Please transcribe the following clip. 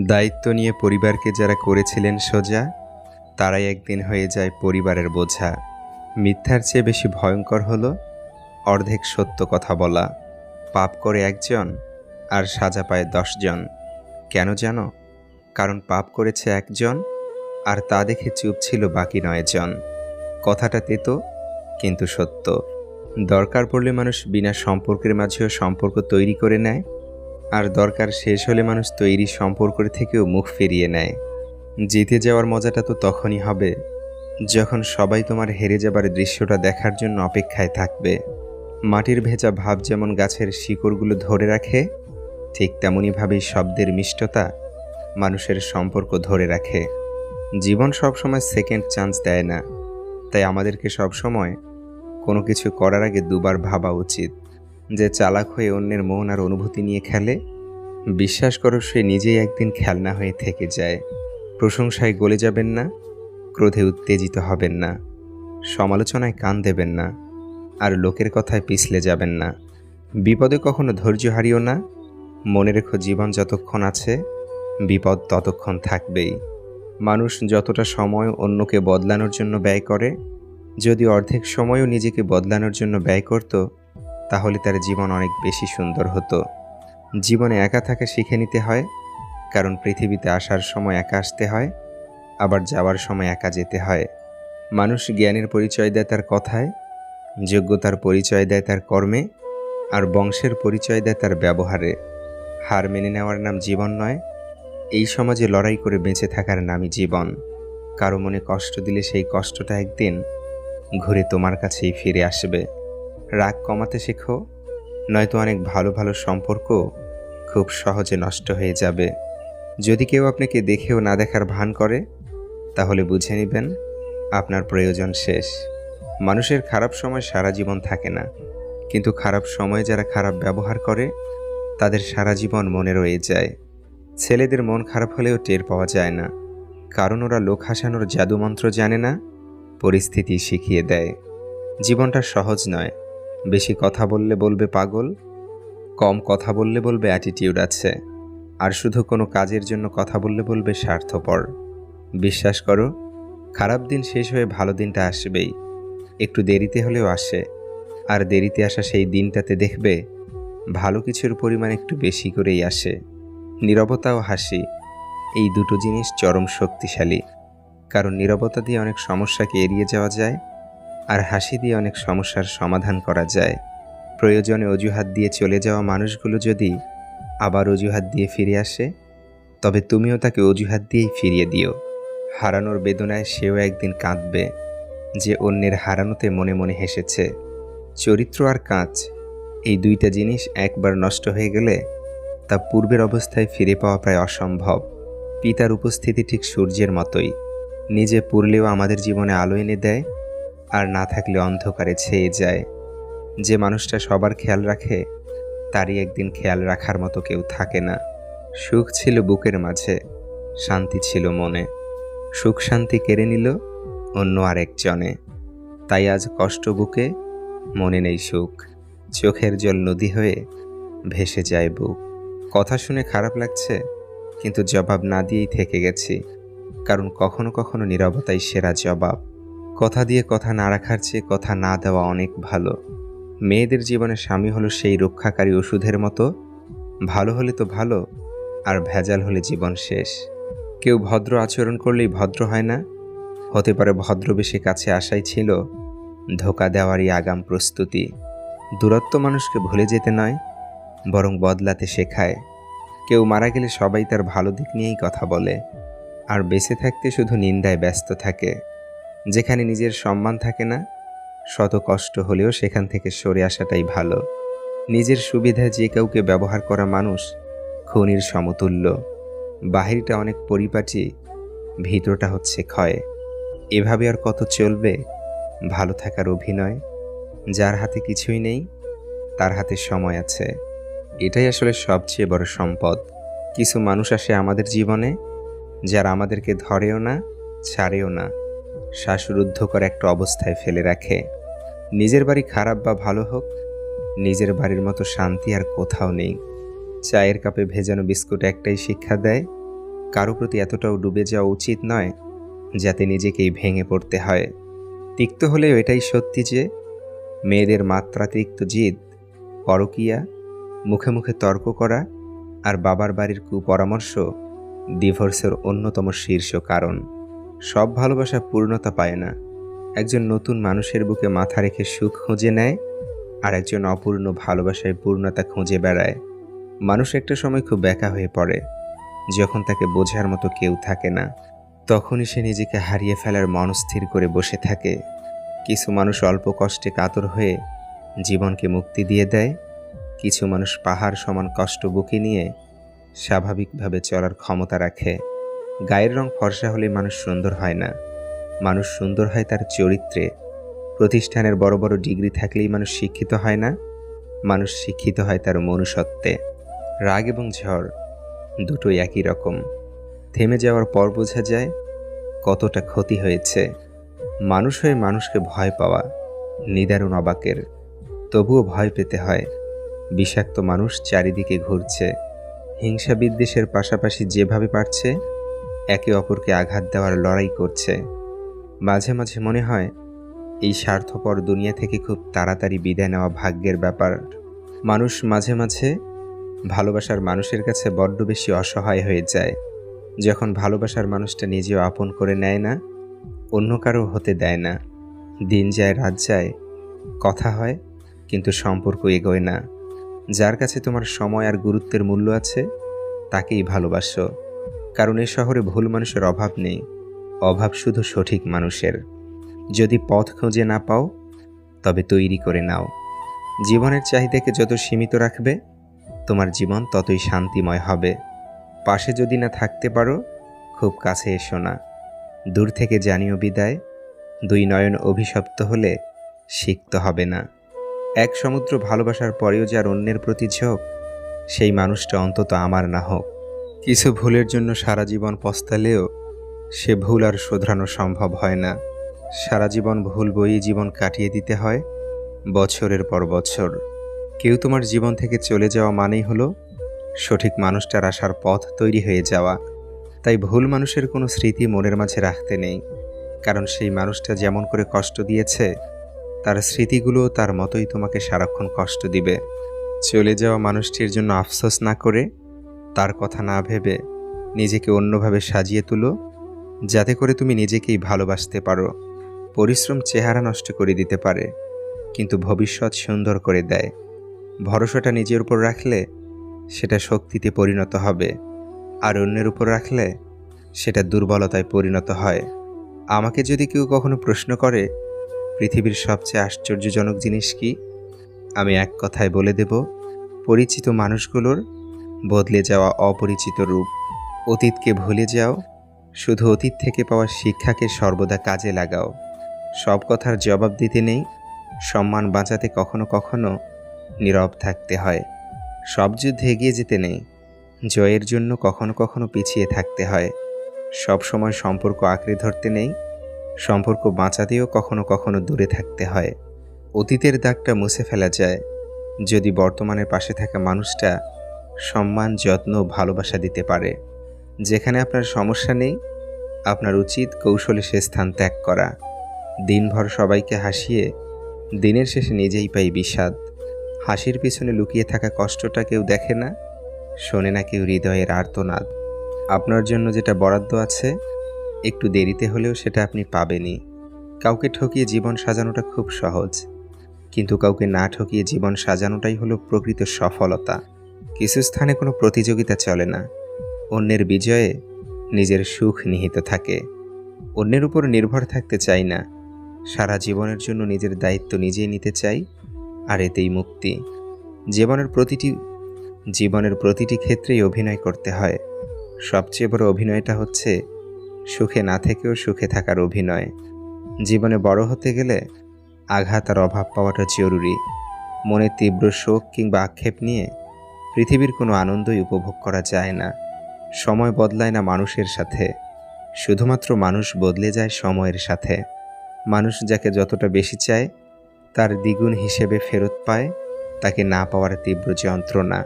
দায়িত্ব নিয়ে পরিবারকে যারা করেছিলেন সোজা, তারাই একদিন হয়ে যায় পরিবারের বোঝা। মিথ্যার চেয়ে বেশি ভয়ঙ্কর হলো অর্ধেক সত্য কথা বলা। পাপ করে একজন আর সাজা পায় দশজন। কেন জানো? কারণ পাপ করেছে একজন আর তা দেখে চুপ ছিল বাকি নয়জন। কথাটা তেতো, কিন্তু সত্য। দরকার পড়লে মানুষ বিনা সম্পর্কের মাঝেও সম্পর্ক তৈরি করে নেয়। আর দরকার শেষ হলে মানুষ তৈরি সম্পর্ক থেকেও মুখ ফিরিয়ে নেয়। জিতে যাওয়ার মজাটা তো তখনই হবে, যখন সবাই তোমার হেরে যাবার দৃশ্যটা দেখার জন্য অপেক্ষায় থাকবে। মাটির ভেজা ভাব যেমন গাছের শিকড়গুলো ধরে রাখে, ঠিক তেমনইভাবেই শব্দের মিষ্টতা মানুষের সম্পর্ক ধরে রাখে। জীবন সবসময় সেকেন্ড চান্স দেয় না, তাই আমাদেরকে সবসময় কোনো কিছু করার আগে দুবার ভাবা উচিত। যে চালাক হয়ে অন্যের মন আর অনুভূতি নিয়ে খেলে, বিশ্বাস করো সে নিজেই একদিন খেলনা হয়ে থেকে যায়। প্রশংসায় গলে যাবেন না, ক্রোধে উত্তেজিত হবেন না, সমালোচনায় কান দেবেন না, আর লোকের কথায় পিছলে যাবেন না। বিপদে কখনো ধৈর্য হারিও না, মনে রেখো জীবন যতক্ষণ আছে, বিপদ ততক্ষণ থাকবেই। মানুষ যতটা সময় অন্যকে বদলানোর জন্য ব্যয় করে, যদি অর্ধেক সময়ও নিজেকে বদলানোর জন্য ব্যয় করত তাহলে তার জীবন অনেক বেশি সুন্দর হতো। জীবনে একা থাকা শিখে নিতে হয়, কারণ পৃথিবীতে আসার সময় একা আসতে হয়, আবার যাওয়ার সময় একা যেতে হয়। মানুষ জ্ঞানের পরিচয় দেয় তার কথায়, যোগ্যতার পরিচয় দেয় তার কর্মে, আর বংশের পরিচয় দেয় তার ব্যবহারে। হার মেনে নেওয়ার নাম জীবন নয়, এই সমাজে লড়াই করে বেঁচে থাকার নামই জীবন। কারও মনে কষ্ট দিলে সেই কষ্টটা একদিন ঘুরে তোমার কাছেই ফিরে আসবে। রাগ কমাতে শেখো, নয়তো অনেক ভালো ভালো সম্পর্ক খুব সহজে নষ্ট হয়ে যাবে। যদি কেউ আপনাকে দেখেও না দেখার ভান করে, তাহলে বুঝে নেবেন আপনার প্রয়োজন শেষ। মানুষের খারাপ সময় সারা জীবন থাকে না, কিন্তু খারাপ সময় যারা খারাপ ব্যবহার করে, তাদের সারা জীবন মনে রয়ে যায়। ছেলেদের মন খারাপ হলেও টের পাওয়া যায় না, কারণ ওরা লোক হাসানোর জাদুমন্ত্র জানে না, পরিস্থিতি শিখিয়ে দেয়। জীবনটা সহজ নয় বেশি কথা বললে বলবে পাগল, কম কথা বললে বলবে অ্যাটিটিউড আছে, আর শুধু কোনো কাজের জন্য কথা বললে বলবে স্বার্থপর। বিশ্বাস করো, খারাপ দিন শেষ হয়ে ভালো দিনটা আসবেই, একটু দেরিতে হলেও আসে, আর দেরিতে আসা সেই দিনটাতে দেখবে ভালো কিছুর পরিমাণ একটু বেশি করেই আসে। নীরবতা ও হাসি, এই দুটো জিনিস চরম শক্তিশালী, কারণ নীরবতা দিয়ে অনেক সমস্যাকে এড়িয়ে যাওয়া যায় আর হাসি দিয়ে অনেক সমস্যার সমাধান করা যায়। প্রয়োজনে অজুহাত দিয়ে চলে যাওয়া মানুষগুলো যদি আবার অজুহাত দিয়ে ফিরে আসে, তবে তুমিও তাকে অজুহাত দিয়েই ফিরিয়ে দিও। হারানোর বেদনায় সেও একদিন কাঁদবে, যে অন্যের হারানোতে মনে মনে হেসেছে। চরিত্র আর কাঁচ, এই দুইটা জিনিস একবার নষ্ট হয়ে গেলে তা পূর্বের অবস্থায় ফিরে পাওয়া প্রায় অসম্ভব। পিতার উপস্থিতি ঠিক সূর্যের মতোই। নিজে পুরলেও আমাদের জীবনে আলো এনে দেয় আর না থাকলে অন্ধকারে ছেয়ে যায়। যে মানুষটা সবার খেয়াল রাখে, তারই একদিন খেয়াল রাখার মতো কেউ থাকে না। সুখ ছিল বুকের মাঝে, শান্তি ছিল মনে। সুখ শান্তি কেড়ে নিল অন্য আরেকজনে। তাই আজ কষ্ট বুকে মনে নেই সুখ। চোখের জল নদী হয়ে ভেসে যায় বুক। কথা শুনে খারাপ লাগছে, কিন্তু জবাব না দিয়েই থেকে গেছি। কারণ কখনো কখনো নীরবতাই সেরা জবাব। কথা দিয়ে কথা না রাখার চেয়ে কথা না দেওয়া অনেক ভালো। মেয়েদের জীবনে স্বামী হলো সেই রক্ষাকারী ওষুধের মতো। ভালো হলে তো ভালো, আর ভেজাল হলে জীবন শেষ। কেউ ভদ্র আচরণ করলেই ভদ্র হয় না। হতে পারে ভদ্রবেশে কাছে আসাই ছিল, ধোকা দেওয়ারই আগাম প্রস্তুতি। দূরত্ব মানুষকে ভুলে যেতে নয়, বরং বদলাতে শেখায়। কেউ মারা গেলে সবাই তার ভালো দিক নিয়েই কথা বলে, আর বেঁচে থাকতে শুধু নিন্দায় ব্যস্ত থাকে। যেখানে নিজের সম্মান থাকে না, শত কষ্ট হলেও সেখান থেকে সরে আসাটাই ভালো। নিজের সুবিধায় যে কাউকে ব্যবহার করা মানুষ, খনির সমতুল্য। বাহিরটা অনেক পরিপাটি, ভিতরটা হচ্ছে ক্ষয়। এভাবে আর কত চলবে? ভালো থাকার অভিনয়। যার হাতে কিছুই নেই, তার হাতে সময় আছে। এটাই আসলে সবচেয়ে বড় সম্পদ। কিছু মানুষ আসে আমাদের জীবনে, যারা আমাদেরকে ধরেও না, ছাড়েও না। শ্বাসরুদ্ধ করে একটা অবস্থায় ফেলে রাখে। নিজের বাড়ি খারাপ বা ভালো হোক, নিজের বাড়ির মতো শান্তি আর কোথাও নেই। চায়ের কাপে ভেজানো বিস্কুট একটাই শিক্ষা দেয়। কারও প্রতি এতটাও ডুবে যাওয়া উচিত নয়, যাতে নিজেকেই ভেঙে পড়তে হয়। তিক্ত হলেও এটাই সত্যি যে, মেয়েদের মাত্রাতিরিক্ত জিদ, পরকিয়া, মুখে মুখে তর্ক করা আর বাবার বাড়ির কুপরামর্শ ডিভোর্সের অন্যতম শীর্ষ কারণ। সব ভালোবাসা পূর্ণতা পায় না। একজন নতুন মানুষের বুকে মাথা রেখে সুখ খুঁজে নেয় আর একজন অপূর্ণ ভালোবাসায় পূর্ণতা খুঁজে বেড়ায়। মানুষ একটা সময় খুব ব্যাকা হয়ে পড়ে। যখন তাকে বোঝার মতো কেউ থাকে না, তখনই সে নিজেকে হারিয়ে ফেলার মনস্থির করে বসে থাকে। কিছু মানুষ অল্প কষ্টে কাতর হয়ে জীবনকে মুক্তি দিয়ে দেয়। কিছু মানুষ পাহাড় সমান কষ্ট বুকে নিয়ে স্বাভাবিকভাবে চলার ক্ষমতা রাখে। গায়ের রং ফর্সা হলে মানুষ সুন্দর হয় না। মানুষ সুন্দর হয় তার চরিত্রে। প্রতিষ্ঠানের বড় বড় ডিগ্রি থাকলেই মানুষ শিক্ষিত হয় না। মানুষ শিক্ষিত হয় তার মনুষ্যত্বে। রাগ এবং ঝড় দুটোই একই রকম। থেমে যাওয়ার পর বোঝা যায় কতটা ক্ষতি হয়েছে। মানুষ হয়ে মানুষকে ভয় পাওয়া নিদারুণ অবাকের। তবুও ভয় পেতে হয়। বিষাক্ত মানুষ চারিদিকে ঘুরছে। হিংসা বিদ্বেষের পাশাপাশি যেভাবে পারছে একে অপরকে আঘাত দেওয়ার লড়াই করছে। মাঝে মাঝে মনে হয়, এই স্বার্থপর দুনিয়া থেকে খুব তাড়াতাড়ি বিদায় নেওয়া ভাগ্যের ব্যাপার। মানুষ মাঝে মাঝে ভালোবাসার মানুষের কাছে বড্ড বেশি অসহায় হয়ে যায়। যখন ভালোবাসার মানুষটা নিজেও আপন করে নেয় না, অন্য কারও হতে দেয় না। দিন যায়, রাত যায়, কথা হয়, কিন্তু সম্পর্ক এগোয় না। যার কাছে তোমার সময় আর গুরুত্বের মূল্য আছে, তাকেই ভালোবাসো। কারণ এ শহরে ভুল মানুষের অভাব নেই। অভাব শুধু সঠিক মানুষের। যদি পথ খুঁজে না পাও, তবে তৈরি করে নাও। জীবনের চাহিদাকে যত সীমিত রাখবে, তোমার জীবন ততই শান্তিময় হবে। পাশে যদি না থাকতে পারো, খুব কাছে এসো না। দূর থেকে জানিও বিদায়, দুই নয়ন অভিশপ্ত হলে সিক্ত হবে না। এক সমুদ্র ভালোবাসার পরেও যার অন্যের প্রতি ঝোঁক, সেই মানুষটা অন্তত আমার না হোক। কিছু ভুলের জন্য সারা জীবন পস্তালেও সে ভুল আর শোধরানো সম্ভব হয় না। সারা জীবন ভুল বই জীবন কাটিয়ে দিতে হয় বছরের পর বছর। কেউ তোমার জীবন থেকে চলে যাওয়া মানেই হলো সঠিক মানুষটার আসার পথ তৈরি হয়ে যাওয়া। তাই ভুল মানুষের কোনো স্মৃতি মনের মাঝে রাখতে নেই। কারণ সেই মানুষটা যেমন করে কষ্ট দিয়েছে, তার স্মৃতিগুলো তার মতোই তোমাকে সারাক্ষণ কষ্ট দিবে। চলে যাওয়া মানুষটির জন্য আফসোস না করে তার কথা না ভেবে নিজেকে অন্যভাবে সাজিয়ে তুলো, যাতে করে তুমি নিজেকেই ভালোবাসতে পারো। পরিশ্রম চেহারা নষ্ট করে দিতে পারে, কিন্তু ভবিষ্যৎ সুন্দর করে দেয়। ভরসাটা নিজের উপর রাখলে সেটা শক্তিতে পরিণত হবে, আর অন্যের উপর রাখলে সেটা দুর্বলতায় পরিণত হয়। আমাকে যদি কেউ কখনো প্রশ্ন করে, পৃথিবীর সবচেয়ে আশ্চর্যজনক জিনিস কি? আমি এক কথায় বলে দেব, পরিচিত মানুষগুলোর বদলে যাওয়া অপরিচিত রূপ। অতীতকে ভুলে যাও, শুধু অতীত থেকে পাওয়া শিক্ষাকে সর্বদা কাজে লাগাও। সব কথার জবাব দিতে নেই, সম্মান বাঁচাতে কখনো কখনো নীরব থাকতে হয়। সব যুদ্ধে এগিয়ে যেতে নেই, জয়ের জন্য কখনো কখনো পিছিয়ে থাকতে হয়। সব সময় সম্পর্ক আঁকড়ে ধরতে নেই, সম্পর্ক বাঁচাতেও কখনো কখনো দূরে থাকতে হয়। অতীতের দাগটা মুছে ফেলা যায়। যদি বর্তমানের পাশে থাকা মানুষটা সম্মান, যত্ন, ভালোবাসা দিতে পারে। যেখানে আপনার সমস্যা নেই, আপনার উচিত কৌশলে সে স্থান ত্যাগ করা। দিনভর সবাইকে হাসিয়ে, দিনের শেষে নিজেই পাই বিষাদ। হাসির পিছনে লুকিয়ে থাকা কষ্টটা কেউ দেখে না, শোনে না কেউ হৃদয়ের আর্তনাদ। আপনার জন্য যেটা বরাদ্দ আছে, একটু দেরিতে হলেও সেটা আপনি পাবেনই। কাউকে ঠকিয়ে জীবন সাজানোটা খুব সহজ। কিন্তু কাউকে না ঠকিয়ে জীবন সাজানোটাই হলো প্রকৃত সফলতা। কিছু স্থানে কোনো প্রতিযোগিতা চলে না। অন্যের বিজয়ে নিজের সুখ নিহিত থাকে। অন্যের উপর নির্ভর থাকতে চাই না। সারা জীবনের জন্য নিজের দায়িত্ব নিজেই নিতে চাই, আর এতেই মুক্তি। জীবনের প্রতিটি জীবনের প্রতিটি ক্ষেত্রেই অভিনয় করতে হয়। সবচেয়ে বড় অভিনয়টা হচ্ছে সুখে না থেকেও সুখে থাকার অভিনয়। জীবনে বড় হতে গেলে আঘাত আর অভাব পাওয়াটা জরুরি। মনে তীব্র শোক কিংবা আক্ষেপ নিয়ে পৃথিবীর কোনো আনন্দই উপভোগ করা যায় না। সময় বদলায় না মানুষের সাথে। শুধুমাত্র মানুষ বদলে যায় সময়ের সাথে। মানুষ যাকে যতটা বেশি চায়, তার দ্বিগুণ হিসেবে ফেরত পায়, তাকে না পাওয়ার তীব্র যন্ত্রণা।